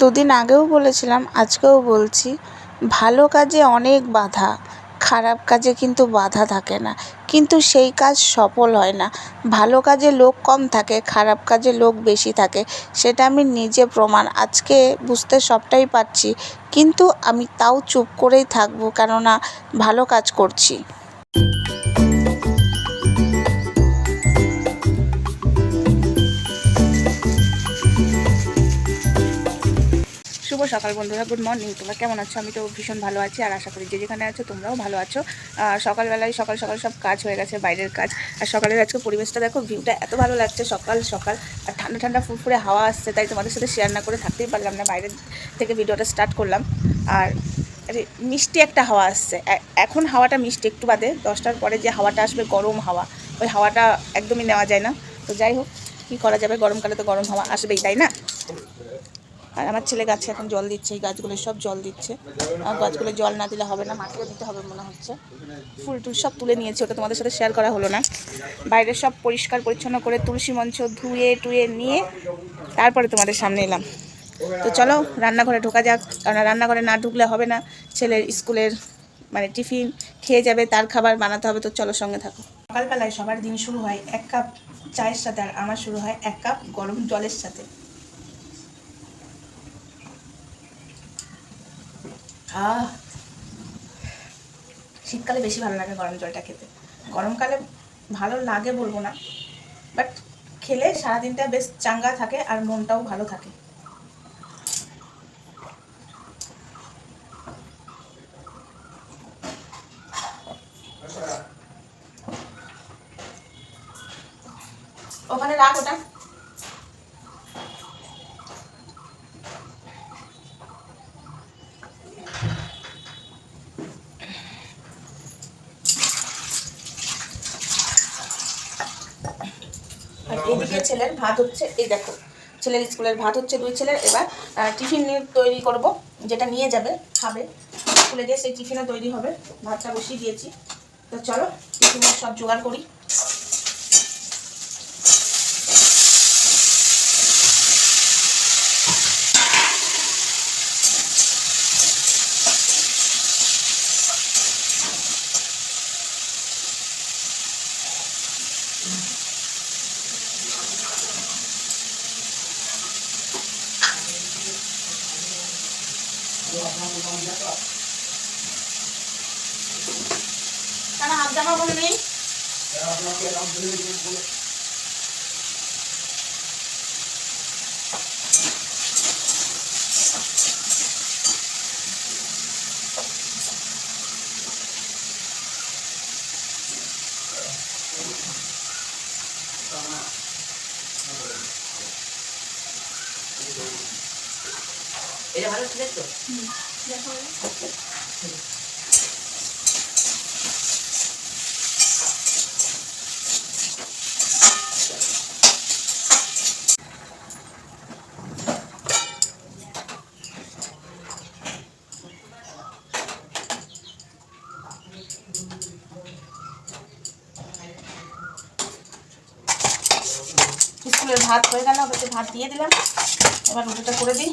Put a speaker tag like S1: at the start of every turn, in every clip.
S1: দুদিন আগেও বলেছিলাম, আজকেও বলছি, ভালো কাজে অনেক বাধা, খারাপ কাজে কিন্তু বাধা থাকে না। কিন্তু সেই কাজ সফল হয় না। ভালো কাজে লোক কম থাকে, খারাপ কাজে লোক বেশি থাকে, সেটা আমি নিজে প্রমাণ। আজকে বুঝতে সবটাই পারছি, কিন্তু আমি তাও চুপ করেই থাকব কেননা ভালো কাজ করছি। শুভ সকাল বন্ধুরা গুড মর্নিং তোমরা কেমন আছো? আমি তো ভীষণ ভালো আছি আর আশা করি যে যেখানে আছো, তোমরাও ভালো আছো। সকালবেলায় সকাল সকাল সব কাজ হয়ে গেছে, বাইরের কাজ। আর সকালের আজকে পরিবেশটা দেখো ভিউটা এত ভালো লাগছে সকাল সকাল। আর ঠান্ডা ঠান্ডা ফুরফুরে হাওয়া আসছে, তাই তোমাদের সাথে শেয়ার না করে থাকতেই পারলাম না। বাইরের থেকে ভিডিওটা স্টার্ট করলাম। আরে মিষ্টি একটা হাওয়া আসছে। এখন হাওয়াটা মিষ্টি, একটু বাদে। দশটার পরে যে হাওয়াটা আসবে, গরম হাওয়া। ওই হাওয়াটা একদমই নেওয়া যায় না। তো যাই হোক, কী করা যাবে? গরমকালে তো গরম হাওয়া আসবেই, তাই না? আর আমার ছেলে গাছে এখন জল দিচ্ছে, এই গাছগুলো সব জল দিচ্ছে। আর গাছগুলো জল না দিলে হবে না, মাটিও দিতে হবে মনে হচ্ছে। ফুল টুল সব তুলে নিয়েছে, ওটা তোমাদের সাথে শেয়ার করা হলো না। বাইরে সব পরিষ্কার পরিচ্ছন্ন করে তুলসী মঞ্চ ধুয়ে টুয়ে নিয়ে তারপরে তোমাদের সামনে এলাম। তো চলো, রান্নাঘরে ঢোকা যাক, কারণ রান্নাঘরে না ঢুকলে হবে না। ছেলের স্কুলের মানে টিফিন খেয়ে যাবে, তার খাবার বানাতে হবে, তো চলো সঙ্গে থাকো। সকালবেলায় সবার দিন শুরু হয় এক কাপ চায়ের সাথে, আর আমার শুরু হয় এক কাপ গরম জলের সাথে। আহ। শীতকালে বেশি ভালো লাগে গরম জলটা খেতে। গরমকালে ভালো লাগে বলব না বাট খেলে সারাদিনটা বেশ চাঙ্গা থাকে আর মনটাও ভালো থাকে ওখানে রাখ ওটা এদিকে ছেলের ভাত হচ্ছে, এই দেখো, ছেলের স্কুলের ভাত হচ্ছে দুই ছেলের। এবার টিফিন তৈরি করব, যেটা নিয়ে যাবে, খাবে। স্কুলে গিয়ে সেই টিফিনও তৈরি হবে, ভাতটা বসিয়ে দিয়েছি। তো চলো, টিফিনের সব জোগাড় করি তারা হাত জামা বলে নেই
S2: এটা ভালো ছিল তো
S1: স্কুলের ভাত হয়ে গেল হচ্ছে ভাত দিয়ে দিলাম এবার রুটিটা করে দিই।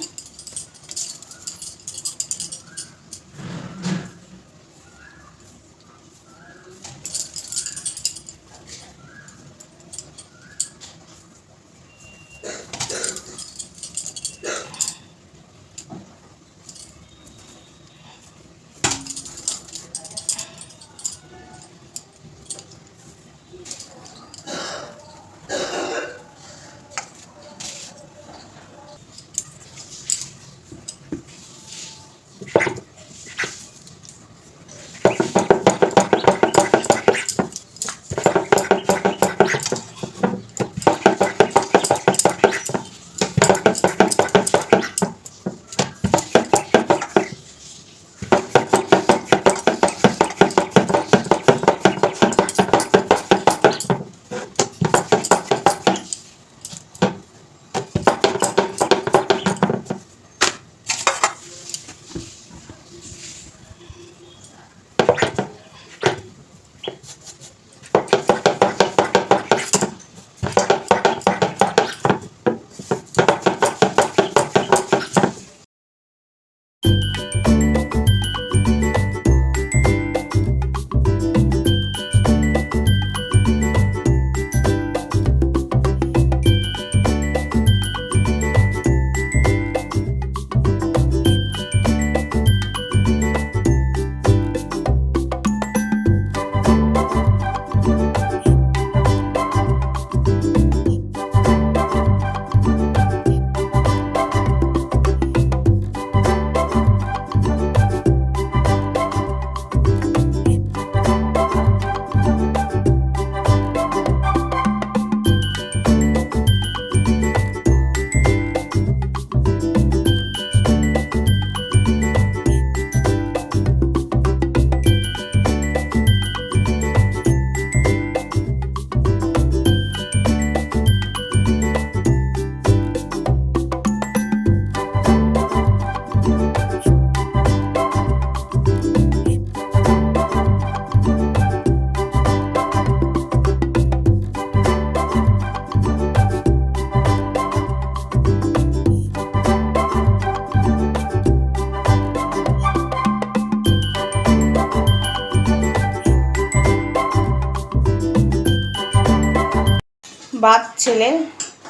S1: বাপ ছেলের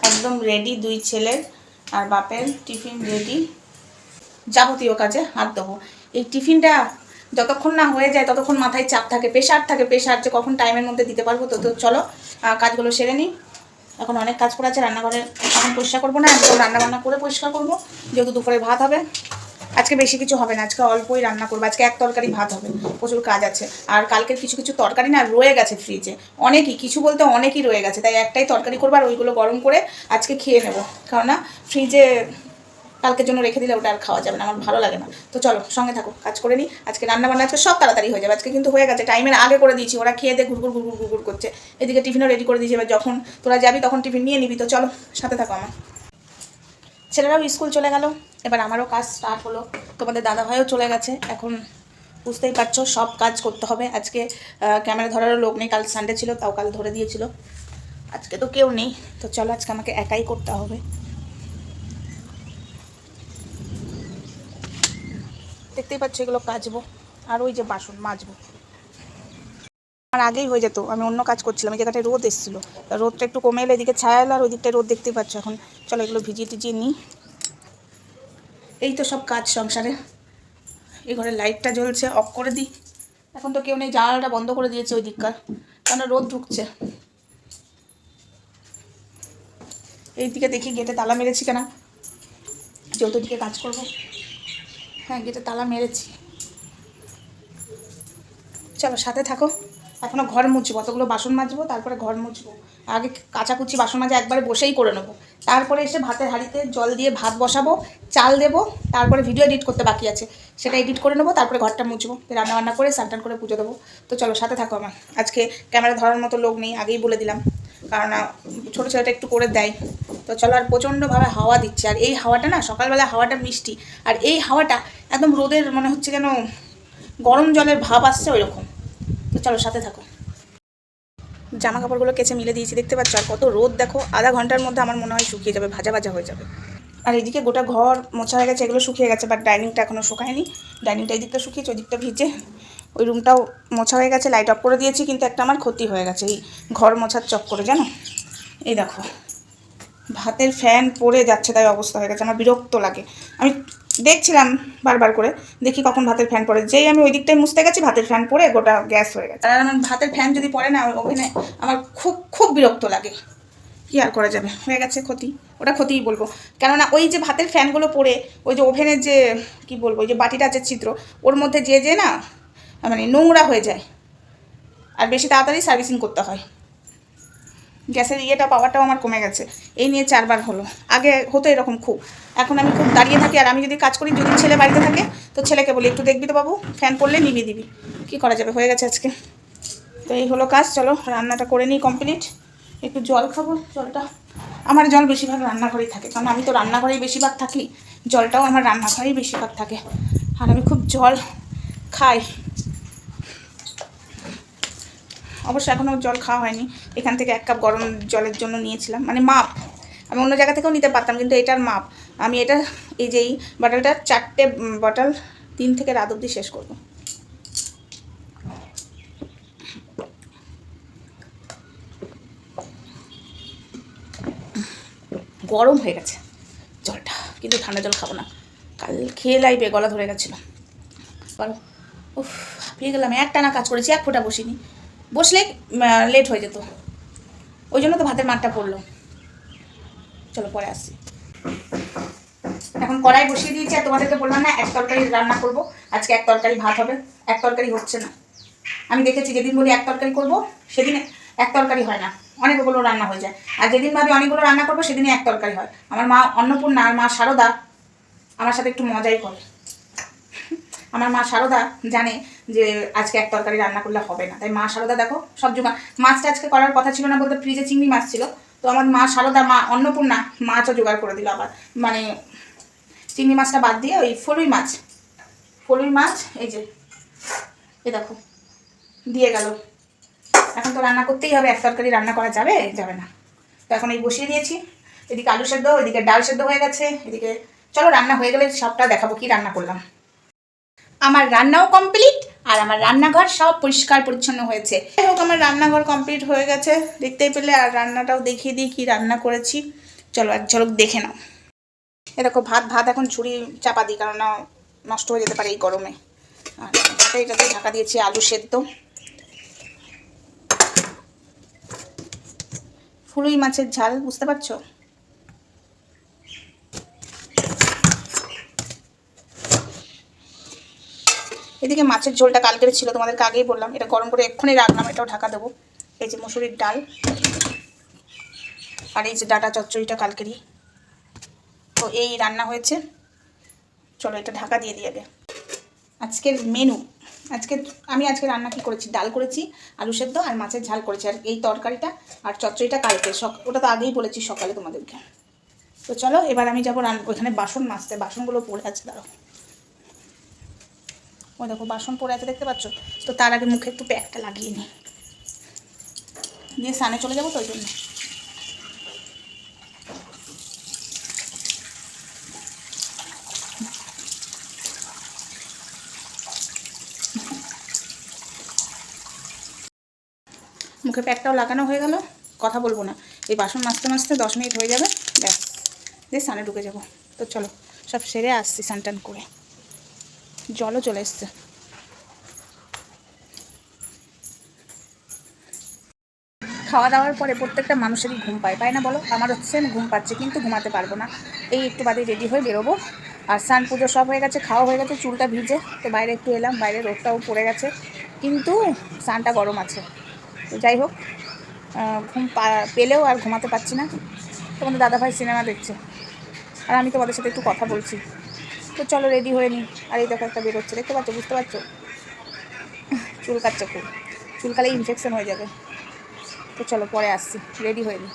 S1: একদম রেডি দুই ছেলের আর বাপের টিফিন রেডি যাবতীয় কাজে হাত দেবো। এই টিফিনটা যতক্ষণ না হয়ে যায়, ততক্ষণ মাথায় চাপ থাকে প্রেশার থাকে প্রেশার যে কখন টাইমের মধ্যে দিতে পারব, তো তো চলো কাজগুলো সেরে নিই। এখন অনেক কাজ করে আছে, রান্নাঘরে এখন পরিষ্কার করব না, একদম রান্নাবান্না করে পরিষ্কার করব, যেহেতু দুপুরে ভাত হবে। আজকে বেশি কিছু হবে না, আজকে অল্পই রান্না করব, আজকে এক তরকারি ভাত হবে, প্রচুর কাজ আছে। আর কালকের কিছু কিছু তরকারি না রয়ে গেছে ফ্রিজে অনেকই, কিছু বলতে অনেকই রয়ে গেছে, তাই একটাই তরকারি করব আর ওইগুলো গরম করে আজকে খেয়ে নেব। কারণ না ফ্রিজে কালকের জন্য রেখে দিলে ওটা আর খাওয়া যাবে না, আমার ভালো লাগে না। তো চলো, সঙ্গে থাকো, কাজ করে নিই আজকে রান্না বান্না আজকে সব তাড়াতাড়ি হয়ে যাবে, আজকে কিন্তু হয়ে গেছে, টাইমের আগে করে দিয়েছি, ওরা খেয়ে দিয়ে ঘুরঘুর ঘুরঘুর ঘুরঘুর করছে। এদিকে টিফিনও রেডি করে দিয়েছি, এবার যখন তোরা যাবি তখন টিফিন নিয়ে নিবি, তো চলো, সাথে থাকো আমার। ছেলেরাও স্কুল চলে গেল। এবার আমারও কাজ স্টার্ট হলো। তোমাদের দাদা ভাইও চলে গেছে। এখন বুঝতেই পারছ, সব কাজ করতে হবে। আজকে ক্যামেরা ধরারও লোক নেই। কাল সানডে ছিল, তাও কাল ধরে দিয়েছিল। আজকে তো কেউ নেই। তো চলো, আজকে আমাকে একাই করতে হবে। দেখতেই পাচ্ছ, এগুলো কাচবো। আর ওই যে বাসন মাজবো। আমার আগেই হয়ে যেত। আমি অন্য কাজ করছিলাম। এই জায়গাটায় রোদ এসেছিল। রোদটা একটু কমে এলে এদিকে ছায়া এলো, আর ওই দিকটায় রোদ দেখতেই পাচ্ছ এখন। চলো, এগুলো ভিজিয়ে টিজিয়ে নিই। এই তো সব কাজ সংসারে। এই ঘরে লাইটটা জ্বলছে, অফ করে দিই। এখন তো কেউ নেই, জানালাটা বন্ধ করে দিয়েছে ওই দিককার। কারণ রোদ ঢুকছে। এই দিকে দেখি গেটে তালা মেরেছি কেনা। যেহেতু দিকে কাজ করব। হ্যাঁ গেটে তালা মেরেছি। চলো, সাথে থাকো। এখনও ঘর মুছবো, অতগুলো বাসন মাজবো, তারপরে ঘর মুছবো। আগে কাচাকুচি বাসন মাজা একবারে বসেই করে নেব। তারপরে এসে ভাতের হাঁড়িতে জল দিয়ে ভাত বসাবো, চাল দেবো, তারপরে ভিডিও এডিট করতে বাকি আছে। সেটা এডিট করে নেব, তারপরে ঘরটা মুছবো। রান্না বান্না করে স্নান করে পুজো দেবো। তো চলো, সাথে থাকো আমার। আজকে ক্যামেরা ধরার মতো লোক নেই, আগেই বলে দিলাম। কারণ ছোটো ছেলেটা একটু করে দেয়। তো চলো, আর প্রচণ্ডভাবে হাওয়া দিচ্ছে। আর এই হাওয়াটা না, সকালবেলা হাওয়াটা মিষ্টি। আর এই হাওয়াটা একদম রোদের, মনে হচ্ছে যেন গরম জলের ভাব আসছে ওই রকম চলো সাথে থাকো। জামা কাপড়গুলো কেচে মিলে দিয়েছি, দেখতে পাচ্ছ? আর কত রোদ, দেখো, আধা ঘণ্টার মধ্যে আমার মনে হয় শুকিয়ে যাবে, ভাজা ভাজা হয়ে যাবে। আর এদিকে গোটা ঘর মোছা হয়ে গেছে, এগুলো শুকিয়ে গেছে বাট ডাইনিংটা এখনও শুকায়নি। ডাইনিংটা এই দিকটা শুকিয়েছে ওই দিকটা ভিজে। ওই রুমটাও মোছা হয়ে গেছে লাইট অফ করে দিয়েছি, কিন্তু একটা আমার ক্ষতি হয়ে গেছে, এই ঘর মোছার চক্করে, জানো? এই দেখো, ভাতের ফ্যান পড়ে যাচ্ছে, তাই অবস্থা হয়ে গেছে, আমার বিরক্ত লাগে। আমি দেখছিলাম বারবার করে, দেখি কখন ভাতের ফ্যান পড়ে। যেই আমি ওই দিকটায় মুছতে গেছি, ভাতের ফ্যান পড়ে গোটা গ্যাস হয়ে গেছে। আর আমার ভাতের ফ্যান যদি পড়ে না, ওখানে আমার খুব খুব বিরক্ত লাগে। কি আর করা যাবে? হয়ে গেছে ক্ষতি। ওটা ক্ষতিই বলব। কেননা ওই যে ভাতের ফ্যানগুলো পড়ে, ওই যে ওভেনের যে, কি বলব, ওই যে বাটিটা আছে ছিদ্র, ওর মধ্যে যে যে না মানে নোংরা হয়ে যায়। আর বেশি তাড়াতাড়ি সার্ভিসিং করতে হয়। গ্যাসের ইয়েটা পাওয়ারটাও আমার কমে গেছে। এই নিয়ে চারবার হলো। আগে হতো এরকম খুব। এখন আমি খুব দাঁড়িয়ে থাকি আর আমি যদি কাজ করি যদি ছেলে বাড়িতে থাকে, তো ছেলেকে বলি, একটু দেখবি তো বাবু ফ্যান পড়লে নিভিয়ে দিবি। কী করা যাবে? হয়ে গেছে আজকে। তো এই হলো কাজ। চলো, রান্নাটা করে নিই কমপ্লিট একটু জল খাব, জলটা। আমার জল বেশিরভাগ রান্নাঘরেই থাকে, কারণ আমি তো রান্নাঘরেই বেশিরভাগ থাকি। জলটাও আমার রান্নাঘরেই বেশিরভাগ থাকে। আর আমি খুব জল খাই। অবশ্য এখনও জল খাওয়া হয়নি। এখান থেকে এক কাপ গরম জলের জন্য নিয়েছিলাম। মানে মাপ। আমি অন্য জায়গা থেকেও নিতে পারতাম, কিন্তু এটার মাপ। আমি এটা, এই যে এই বটলটা চারটে বটল তিন থেকে রাত অবধি শেষ করব। গরম হয়ে গেছে জলটা। কিন্তু ঠান্ডা জল খাব না। কাল খেয়ে লাইবে, গলা ধরে গেছিল। বলো উফ, হাঁপিয়ে গেলাম। একটা না কাজ করেছি, এক ফোঁটা বসিনি। বসলে লেট হয়ে যেত। ওই জন্য তো ভাতের মাঠটা পড়ল। চলো, পরে আসছি। এখন কড়াই বসিয়ে দিয়েছি, আর তোমাদেরকে বললাম না, এক তরকারি রান্না করব। আজকে এক তরকারি ভাত হবে, এক তরকারি হচ্ছে না। আমি দেখেছি, যেদিন বলি এক তরকারি করব, সেদিন এক তরকারি হয় না। অনেকগুলো রান্না হয়ে যায়। আর যেদিন ভাবি অনেকগুলো রান্না করব, সেদিনই এক তরকারি হয়। আমার মা অন্নপূর্ণা আর মা সারদা আমার সাথে একটু মজাই করে। আমার মা সারদা জানে যে আজকে এক তরকারি রান্না করলে হবে না। তাই মা সারদা দেখো, সব জোগাড় মাছটা আজকে করার কথা ছিল না বলতে ফ্রিজে চিংড়ি মাছ ছিল। তো আমার মা সারদা, মা অন্নপূর্ণা মাছও জোগাড় করে দিল আবার। মানে চিংড়ি মাছটা বাদ দিয়ে ওই ফলুই মাছ। ফলুই মাছ, এই যে, এ দেখো, দিয়ে গেল। এখন তো রান্না করতেই হবে, এক তরকারি রান্না করা যাবে? যাবে না। তো এখন এই বসিয়ে দিয়েছি। এদিকে আলু সেদ্ধ, এদিকে ডাল সেদ্ধ হয়ে গেছে। এদিকে চলো রান্না হয়ে গেলে সবটা দেখাবো, কি রান্না করলাম। আমার রান্নাও কমপ্লিট আর আমার রান্নাঘর সব পরিষ্কার পরিচ্ছন্ন হয়েছে। যাই হোক, আমার রান্নাঘর কমপ্লিট হয়ে গেছে। দেখতেই পেলে, আর রান্নাটাও দেখিয়ে দিই কি রান্না করেছি। চলো, এক ঝলক দেখে নাও। এ দেখো, ভাত ভাত এখন ছুরি চাপা দিই কারণ নষ্ট হয়ে যেতে পারে এই গরমে। আর এটাতে ঢাকা দিয়েছি আলু সেদ্ধ। ফুলুই মাছের ঝাল, বুঝতে পারছ? এদিকে মাছের ঝোলটা কালকের ছিল, তোমাদেরকে আগেই বললাম। এটা গরম করে এক্ষুনি রাখলাম, এটাও ঢাকা দেবো। এই যে মসুরির ডাল আর এই যে ডাটা চচ্চড়িটা কালকেরই। তো এই রান্না হয়েছে। চলো এটা ঢাকা দিয়ে দিয়ে আজকের মেনু আজকে আমি আজকে রান্না কি করেছি? ডাল করেছি, আলু সেদ্ধ আর মাছের ঝাল করেছি। আর এই তরকারিটা আর চচ্চড়িটা কালকে, সক ওটা তো আগেই বলেছি সকালে তোমাদেরকে। তো চলো, এবার আমি যাব রান ওইখানে বাসন মাজতে, বাসনগুলো পড়ে আছে, দাঁড়াও। ওই দেখো, বাসন পড়ে আছে, দেখতে পাচ্ছ? তো তার আগে মুখে একটু প্যাকটা লাগিয়ে নিই দিয়ে স্নানে চলে যাব তো ওই জন্য। মুখে প্যাকটাও লাগানো হয়ে গেল, কথা বলব না। এই বাসন মাজতে মাজতে দশ মিনিট হয়ে যাবে, ব্যাস, দিয়ে স্নানে ঢুকে যাব। তো চলো, সব সেরে আসছি স্নান টান করে। জলও চলে এসছে। খাওয়া দাওয়ার পরে প্রত্যেকটা মানুষেরই ঘুম পায় পায় না বলো? আমার হচ্ছে আমি ঘুম পাচ্ছে, কিন্তু ঘুমাতে পারব না। এই একটু বাদে রেডি হয়ে বেরোবো। আর স্নান পুজো সব হয়ে গেছে, খাওয়া হয়ে গেছে, চুলটা ভিজে, তো বাইরে একটু এলাম, বাইরে রোদটাও পড়ে গেছে। কিন্তু স্নানটা গরম আছে। তো যাই হোক ঘুম পেলেও আর ঘুমাতে পারছি না। তোমাদের দাদাভাই সিনেমা দেখছে। আর আমি তোমাদের সাথে একটু কথা বলছি। তো চলো রেডি হয়ে নিই আর এই দেখো একটা বেরোচ্ছে, দেখতে পাচ্ছ? বুঝতে পারছ? চুল কাটছে খুব। চুল কালে ইনফেকশন হয়ে যাবে। তো চলো পরে আসছি রেডি হয়ে নিই